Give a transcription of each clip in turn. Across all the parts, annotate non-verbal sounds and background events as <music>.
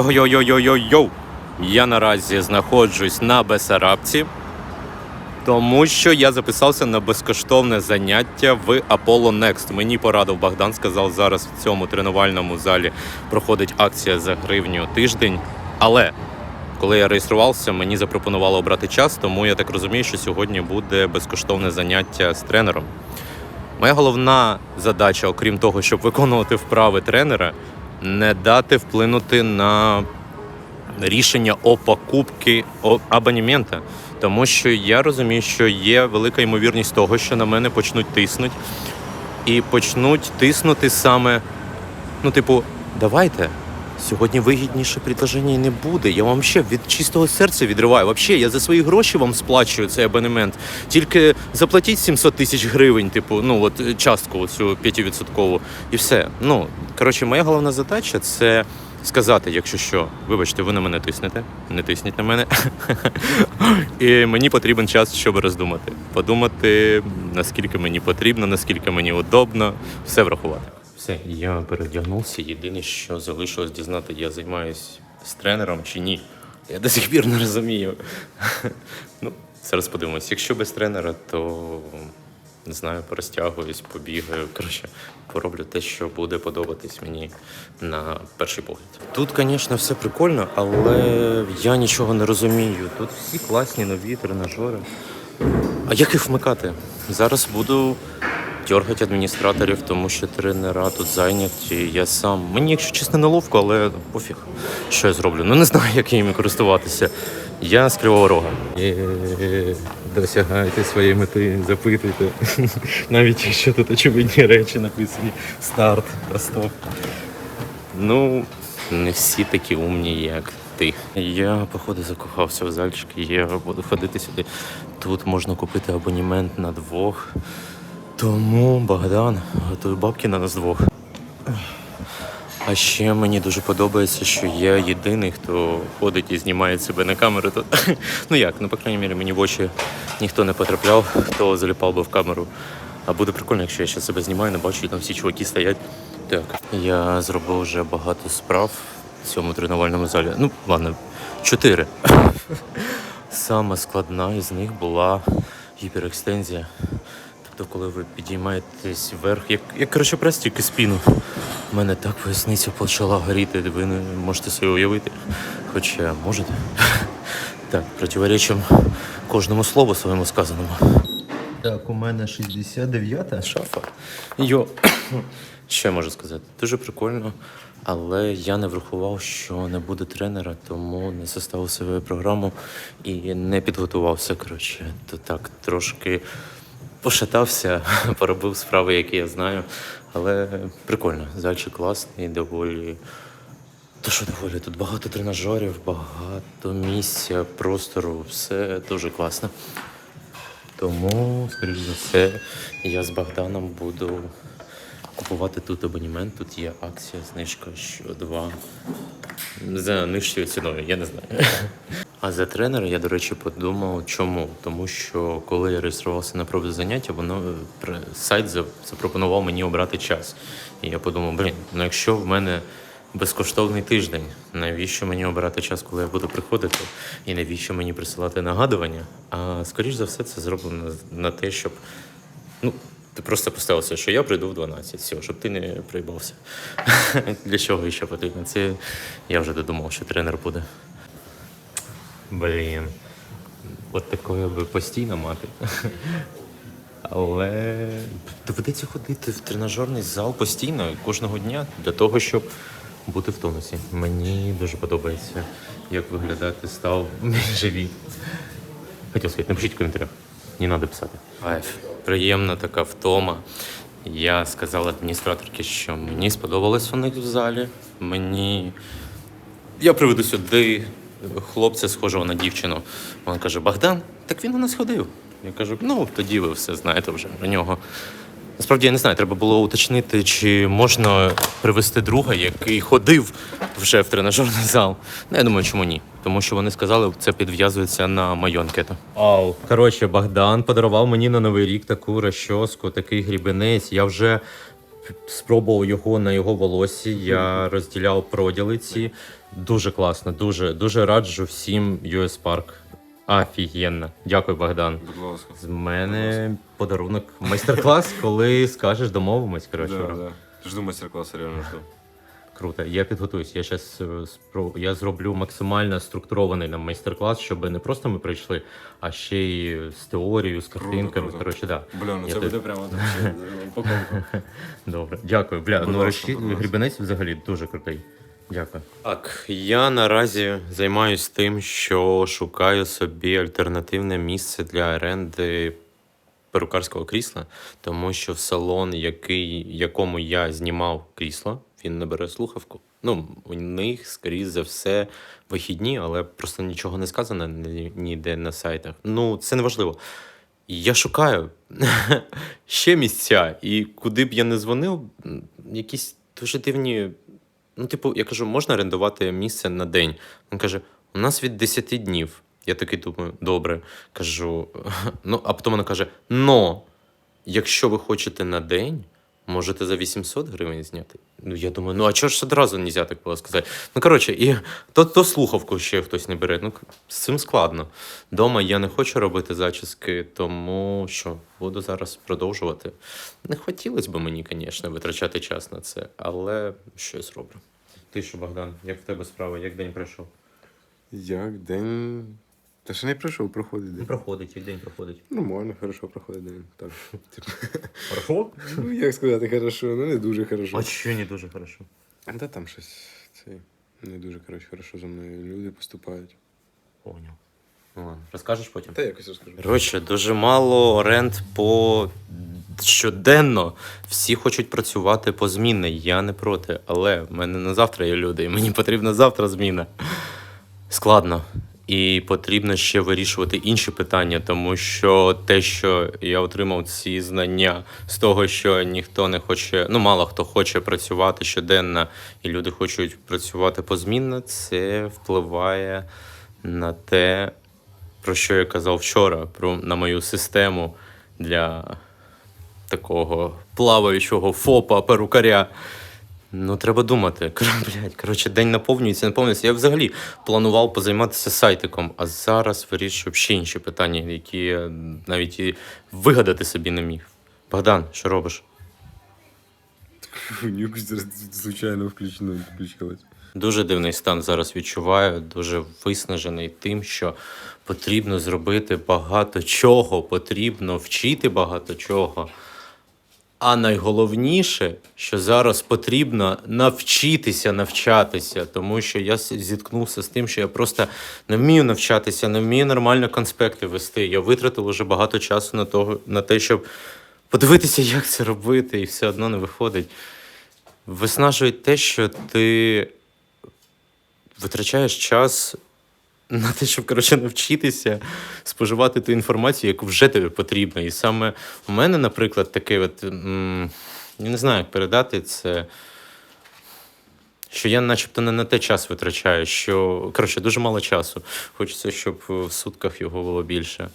Йо-йо-йо-йо-йо! Я наразі знаходжусь на Бесарабці, тому що я записався на безкоштовне заняття в Apollo Next. Мені порадив Богдан, сказав, зараз в цьому тренувальному залі проходить акція за гривню тиждень. Але коли я реєструвався, мені запропонували обрати час, тому я так розумію, що сьогодні буде безкоштовне заняття з тренером. Моя головна задача, окрім того, щоб виконувати вправи тренера, не дати вплинути на рішення о покупці абонемента. Тому що я розумію, що є велика ймовірність того, що на мене почнуть тиснути. І почнуть тиснути саме, ну, типу, давайте. Сьогодні вигідніше предложення не буде. Я вам ще від чистого серця відриваю. Вообще, я за свої гроші вам сплачую цей абонемент. Тільки заплатіть 700 тисяч гривень, типу, ну от е, частку цю 5%. І все. Ну, коротше, моя головна задача це сказати, якщо що, вибачте, ви на мене тиснете, не тисніть на мене. <laughs> І мені потрібен час, щоб роздумати. Подумати, наскільки мені потрібно, наскільки мені удобно, все врахувати. Все, я передягнувся. Єдине, що залишилось дізнати, я займаюся з тренером чи ні. Я до сих пір не розумію. Ну, зараз подивимось. Якщо без тренера, то не знаю, порозтягуюсь, побігаю. Коротше, пороблю те, що буде подобатись мені на перший погляд. Тут, звісно, все прикольно, але я нічого не розумію. Тут всі класні нові тренажери. А як їх вмикати? Зараз буду дергати адміністраторів, тому що тренера тут зайняті. Я сам. Мені, якщо чесно, неловко, але пофіг, що я зроблю. Ну не знаю, <laughs> як їм користуватися. Я з Кривого Рога. Досягайте своєї мети, запитуйте. <laughs> Навіть якщо тут очевидні речі написані. Старт, Ростов. Ну, не всі такі умні, як ти. Я, походу, закохався в зальчики, я буду ходити сюди. Тут можна купити абонемент на двох. Тому Богдан готує бабки на нас двох. А ще мені дуже подобається, що я єдиний, хто ходить і знімає себе на камеру тут. <laughs> Ну як, ну по крайній мірі, мені в очі ніхто не потрапляв, хто заліпав би в камеру. А буде прикольно, якщо я ще себе знімаю, не бачу, там всі чуваки стоять. Так, я зробив вже багато справ в цьому тренувальному залі. Ну, ладно, чотири. <laughs> Сама складна із них була гіперекстензія. Тобто, коли ви підіймаєтесь вверх, як, як коротше, прес, тільки спину. У мене так поясниця почала горіти, ви не можете собі уявити. Хоча можете. <laughs> Так, противоречим кожному слову своєму сказаному. Так, у мене 69-та шафа. Йо. <coughs> Я можу сказати? Дуже прикольно, але я не врахував, що не буде тренера, тому не составив свою програму і не підготувався. Коротше, то так трошки пошатався, <laughs> поробив справи, які я знаю. Але прикольно, зальчик класний, доволі. То що доволі, тут багато тренажерів, багато місця, простору, все дуже класно. Тому, скоріш за все, я з Богданом буду купувати тут абонемент. Тут є акція, знижка, що два за нижчою ціною, я не знаю. <laughs> А за тренера я, до речі, подумав, чому? Тому що коли я реєструвався на пробне заняття, воно е, сайт запропонував мені обрати час. І я подумав, блін, ну якщо в мене безкоштовний тиждень, навіщо мені обирати час, коли я буду приходити, і навіщо мені присилати нагадування? А скоріш за все, це зроблено на те, щоб ну. Ти просто поставився, що я прийду в 12, все, щоб ти не приїбався. <laughs> Для чого ще потрібно? Це я вже додумав, що тренер буде. Блін. От такое би постійно мати. Але доведеться ходити в тренажерний зал постійно, кожного дня, для того, щоб бути в тонусі. Мені дуже подобається, як виглядати став <laughs> мій живіт. Хотів сказати, напишіть в коментарях. Не треба писати. Кайф. Приємна така втома. Я сказав адміністраторці, що мені сподобалось у них в залі. Мені я приведу сюди хлопця, схожого на дівчину. Він каже: Богдан, так він у нас ходив. Я кажу, ну тоді ви все знаєте вже про нього. Насправді я не знаю, треба було уточнити, чи можна привезти друга, який ходив вже в тренажерний зал. Ну, я думаю, чому ні. Тому що вони сказали, це підв'язується на мою анкету. Ау. Коротше, Богдан подарував мені на Новий рік таку розчоску, такий грібенець. Я вже спробував його на його волосі. Я розділяв проділи ці. Дуже класно, дуже, дуже раджу всім US Park. Офігенно. Дякую, Богдан. Будь ласка. З мене подарунок майстер-клас, <laughs> коли скажеш, домовимось. Коротше, Да, да. Жду мастер-класса, реально жду. Круто. Я підготуюсь. Я зараз я зроблю максимально структурований нам майстер-клас, щоб не просто ми прийшли, а ще й з теорією, з картинками. круто. Коротше, да. Бля, ну Я це тобі- буде прямо там ще упаковка. <laughs> Добре, дякую. Бля, Будь ну ласка, будь ласка. грібенець взагалі дуже крутий. Дякую. Так, я наразі займаюсь тим, що шукаю собі альтернативне місце для оренди перукарського крісла, тому що в салон, який, якому я знімав крісло, він не бере слухавку. Ну, у них, скоріш за все, вихідні, але просто нічого не сказано ніде на сайтах. Ну, це не важливо. Я шукаю <laughs> ще місця, і куди б я не дзвонив, якісь дуже дивні. Ну, типу, я кажу, можна орендувати місце на день. Він каже: у нас від 10 днів. Я такий думаю, добре. Кажу, <laughs> ну, а потім вона каже: но, якщо ви хочете на день, можете за 800 гривень зняти. Ну, я думаю, ну а чого ж одразу не можна так було сказати? Ну, коротше, і то, то слухавку ще хтось не бере. Ну, з цим складно. Дома я не хочу робити зачіски, тому що буду зараз продовжувати. Не хотілося б мені, звісно, витрачати час на це, але щось роблю. Ти що, Богдан, як в тебе справа, як день пройшов? Як день. Та ще не пройшов, проходить день. Проходить, як день проходить. Нормально, хорошо проходить день. Так. Типу, Хорошо? ну як сказати, хорошо, ну не дуже хорошо. А що не дуже хорошо? Та там щось це не дуже коротше, хорошо за мною люди поступають. Поняв. Ну ладно, розкажеш потім? Та якось розкажу. Коротше, дуже мало оренд по щоденно. Всі хочуть працювати по зміни. Я не проти. Але в мене на завтра є люди, і мені потрібна завтра зміна. Складно. І потрібно ще вирішувати інші питання, тому що те, що я отримав ці знання з того, що ніхто не хоче, ну мало хто хоче працювати щоденно, і люди хочуть працювати позмінно, це впливає на те, про що я казав вчора, про на мою систему для такого плаваючого ФОПа, перукаря. Ну, треба думати. <laughs> Блядь, коротше, день наповнюється, наповнюється. Я взагалі планував позайматися сайтиком, а зараз вирішую ще інші питання, які я навіть і вигадати собі не міг. Богдан, що робиш? <laughs> Звичайно включено включилось. Дуже дивний стан зараз відчуваю, дуже виснажений тим, що потрібно зробити багато чого, потрібно вчити багато чого. А найголовніше, що зараз потрібно навчитися навчатися, тому що я зіткнувся з тим, що я просто не вмію навчатися, не вмію нормально конспекти вести. Я витратив уже багато часу на, того, на те, щоб подивитися, як це робити, і все одно не виходить. Виснажує те, що ти витрачаєш час на те, щоб коротше, навчитися споживати ту інформацію, яку вже тобі потрібно. І саме у мене, наприклад, таке, от, я не знаю, як передати це. Що я начебто не на те час витрачаю, що коротше, дуже мало часу. Хочеться, щоб в сутках його було більше.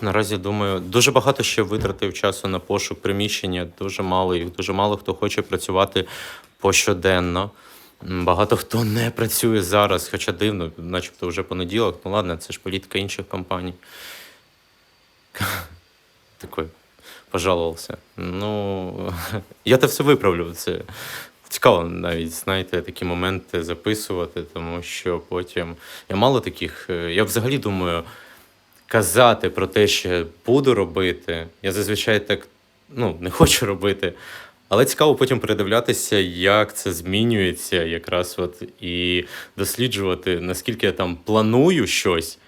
Наразі думаю, дуже багато ще витратив часу на пошук приміщення, дуже мало їх, дуже мало хто хоче працювати пощоденно. Багато хто не працює зараз, хоча дивно, начебто вже понеділок. Ну ладно, це ж політика інших компаній. <laughs> Такой пожалувався. Ну, <laughs> я це все виправлю. Це цікаво навіть, знаєте, такі моменти записувати, тому що потім я мало таких. е, Я взагалі думаю, казати про те, що буду робити. Я зазвичай так ну, не <laughs> хочу робити. Але цікаво потім передивлятися, як це змінюється, якраз от і досліджувати, наскільки я там планую щось,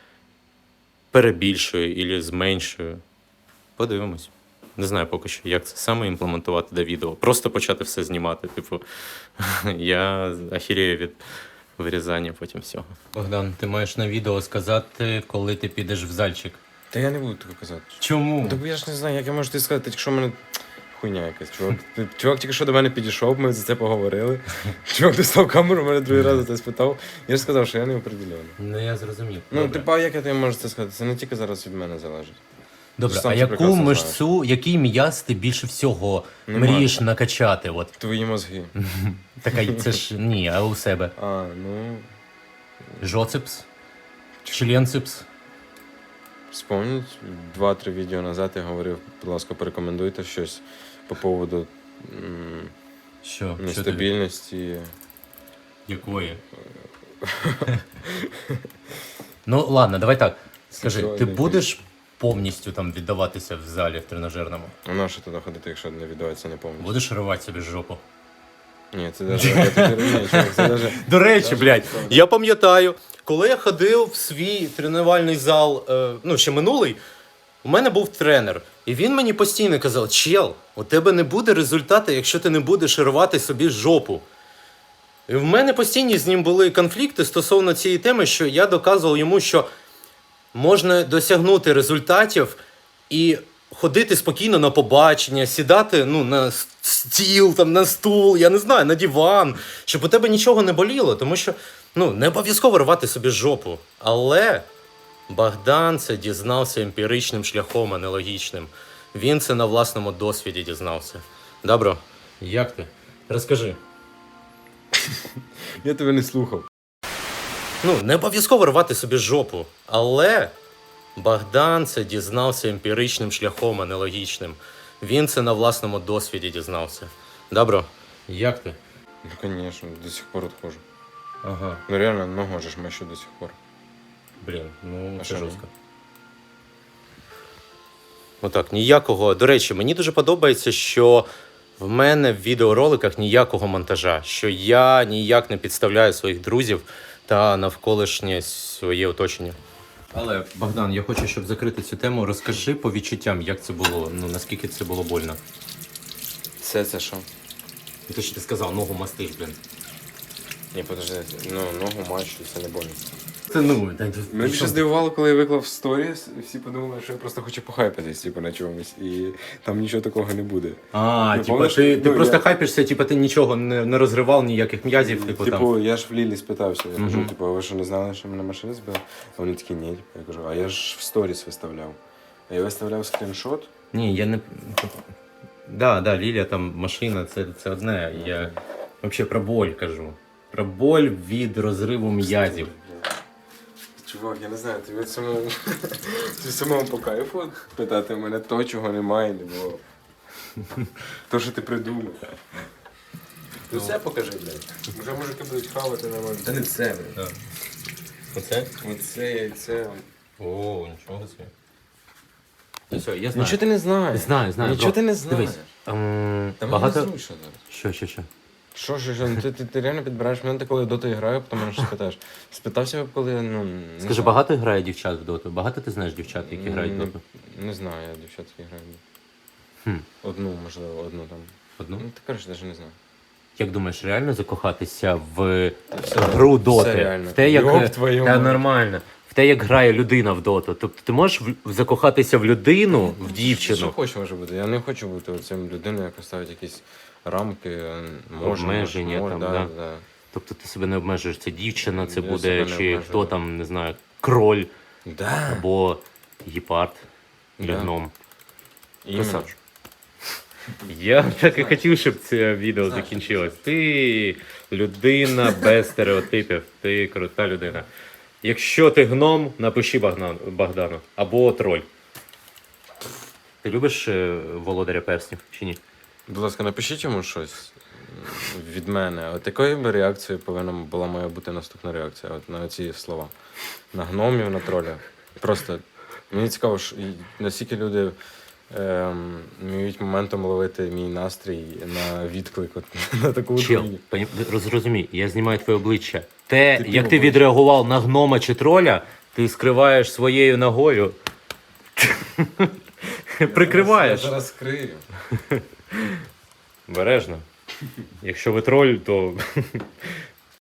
перебільшую і зменшую. Подивимось. Не знаю поки що, як це саме імплементувати до відео. Просто почати все знімати. Типу, <laughs> я ахірею від вирізання потім всього. Богдан, ти маєш на відео сказати, коли ти підеш в зальчик. Та я не буду такого казати. Чому? Ну, так я ж не знаю, як я можу тобі сказати, якщо в мене хуйня якась. Чувак, чувак тільки що до мене підійшов, ми за це поговорили. Чувак достав камеру, мене другий раз за це спитав. Я ж сказав, що я не определений. Ну я зрозумів. Ну, Добре. типа, як я тобі можу це сказати? Це не тільки зараз від мене залежить. Добре, сам а це яку прекрасно мишцю, який м'яз ти більше всього Нема. мрієш накачати? От Твої мозги. <laughs> така це ж ні, а у себе. А, ну. Жоцепс? Членцепс? Вспомніть, два-три відео назад я говорив, будь ласка, порекомендуйте щось по поводу м, Що? Що тобі? нестабільності. Якої? ну ладно, давай так. Скажи, ти Сексуальний будеш повністю там віддаватися в залі в тренажерному? А на що туди ходити, якщо не віддаватися не повністю? Будеш рвати собі жопу? Ні, це даже. Я тобі чувак, це <laughs> даже. До речі, блядь, я пам'ятаю, коли я ходив в свій тренувальний зал, е, ну ще минулий, у мене був тренер, і він мені постійно казав: Чел, у тебе не буде результату, якщо ти не будеш рвати собі жопу. І в мене постійні з ним були конфлікти стосовно цієї теми, що я доказував йому, що можна досягнути результатів і ходити спокійно на побачення, сідати ну, на стіл, там, на стул, я не знаю, на диван, щоб у тебе нічого не боліло, тому що ну, не обов'язково рвати собі жопу. Але Богдан це дізнався емпіричним шляхом, а не логічним. Він це на власному досвіді дізнався. Добро, як ти? Розкажи. Я тебе не слухав. Ну, не обов'язково рвати собі жопу. Але Богдан це дізнався емпіричним шляхом, а не логічним. Він це на власному досвіді дізнався. Добро. Як ти? Ну, звісно, до сих пор отхожу. Ага. Ну реально, ногу ж мащу до сих пор. Блін, ну А це що жорстко. Отак, ніякого. До речі, мені дуже подобається, що в мене в відеороликах ніякого монтажа, що я ніяк не підставляю своїх друзів та навколишнє своє оточення. Але Богдан, я хочу, щоб закрити цю тему. Розкажи по відчуттям, як це було, ну наскільки це було больно. Це це що? Ти що ти сказав, ногу мастиш, блін. Ні, подожди, ну ногу мащу, це не больно. Це ну, Мене більше здивувало, коли я виклав сторіс, і всі подумали, що я просто хочу похайпатись, типу, на чомусь, і там нічого такого не буде. А, Ну, типа, помниш, ти, ти ну, просто я- хайпишся, типа ти нічого не, не розривав, ніяких м'язів, типу, Типу, там. я ж в Лілі спитався, я кажу, типу, а ви що не знали, що мене машина збила? А вони такі, ні. Я кажу, а я ж в сторіс виставляв. А я виставляв скріншот. Ні, я не. Да, да, Лілія там машина, це, це одне. Я взагалі про боль кажу. Про боль від розриву м'язів. Чувак, я не знаю, тобі самому, тобі <laughs> самому по кайфу питати в мене то, чого немає, не було. То, що ти придумав. Ну все покажи, блядь. Вже мужики будуть хавати на мене. Та не це, блядь. Оце? Оце і це. О, нічого собі. Ну все, я знаю. Нічого ти не знаєш. Знаю, знаю. Нічого ти не знаєш. Дивись, ем, Та мені багато... незручно зараз. Що, що, що? Що, що, що? Ти, ти, ти реально підбираєш мене, коли в доту граю, потім мене щось питаєш. Спитався, коли, ну. не Скажи, знаю. багато грає дівчат в доту? Багато ти знаєш дівчат, які грають в доту? Не знаю, я дівчатки граю. Хм. Одну, можливо, одну там. Одну? Ну, ти кажеш, навіть не знаю. Як думаєш, реально закохатися в все- гру все доти? реально. В те, як Йоп твою та мать. нормально. В те, як грає людина в доту. Тобто ти можеш в- закохатися в людину, в Що дівчину, хочеш може бути. Я не хочу бути цим людиною, яка ставить якісь рамки, може, Обмеження може, там, да, да. да. тобто ти себе не обмежуєш. Це дівчина, це Я буде чи хто там, не знаю, кроль Да. або гепард для Да. гном. Красавчик. Я так і хотів, щоб це відео закінчилось. Ти людина без стереотипів, ти крута людина. Якщо ти гном, напиши Богдану, Богдану або троль. Ти любиш е, володаря перснів чи ні? Будь ласка, напишіть йому щось від мене. От якою би реакцією повинна була моя бути наступна реакція от на ці слова? На гномів, на тролях. Просто мені цікаво, що наскільки люди ем, вміють моментом ловити мій настрій на відклик от, <laughs> на таку Чел, хуйню. поні- я знімаю твоє обличчя. Те, Ти як ти пробуєш. відреагував на гнома чи троля, ти скриваєш своєю ногою. <laughs> Прикриваєш. Я зараз скрию. Бережно. Якщо ви троль, то